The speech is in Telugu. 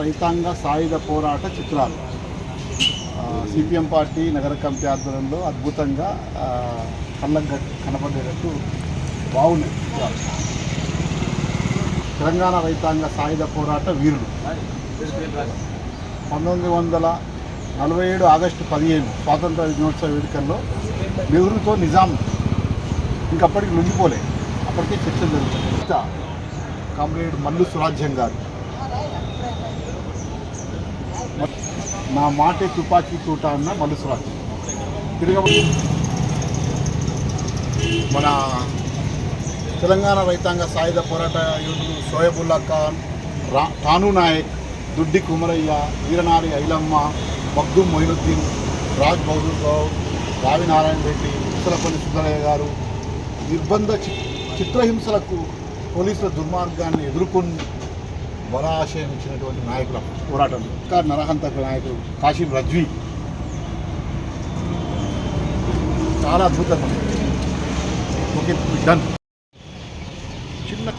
రైతాంగ సాయుధ పోరాట చిత్రాలు. సిపిఎం పార్టీ నగర కమిటీ ఆధ్వర్యంలో అద్భుతంగా ఆ, కళ్ళకు కనపడేటట్టు బాగున్నాయి. చిత్రాలు తెలంగాణ రైతాంగ సాయుధ పోరాట వీరులు పంతొమ్మిది వందల నలభై ఏడు ఆగస్టు పదిహేను స్వాతంత్ర దినోత్సవ వేడుకల్లో నెహ్రూతో నిజాం ఇంకప్పటికి లొంగిపోలే. అప్పటికే చర్చలు జరుగుతాయి. కామ్రేడ్ మల్లు సురాజ్యం గారు. నా మాటే తుపాకీ తూట అన్న మల్లు సురాజ్యం. తిరగబడి మన తెలంగాణ రైతాంగ సాయుధ పోరాట యోధులు షోయబుల్లా ఖాన్ రా తాను నాయక్ దుడ్డి కుమరయ్య వీరనారి ఐలమ్మ మగ్దుం మొయినుద్దీన్ రాజ్ బహదూర్ గౌడ్ రావి నారాయణ రెడ్డి ఉత్తలపల్లి సుబ్బరయ్య గారు నిర్బంధ చి చిత్రహింసలకు పోలీసుల దుర్మార్గాన్ని ఎదుర్కొని బలాశయం ఇచ్చినటువంటి నాయకుల. పోరాటం. ఇంకా నరహంతక నాయకుడు కాశీం రజ్వీ. చాలా అద్భుతంగా ఓకే డన్. చిన్న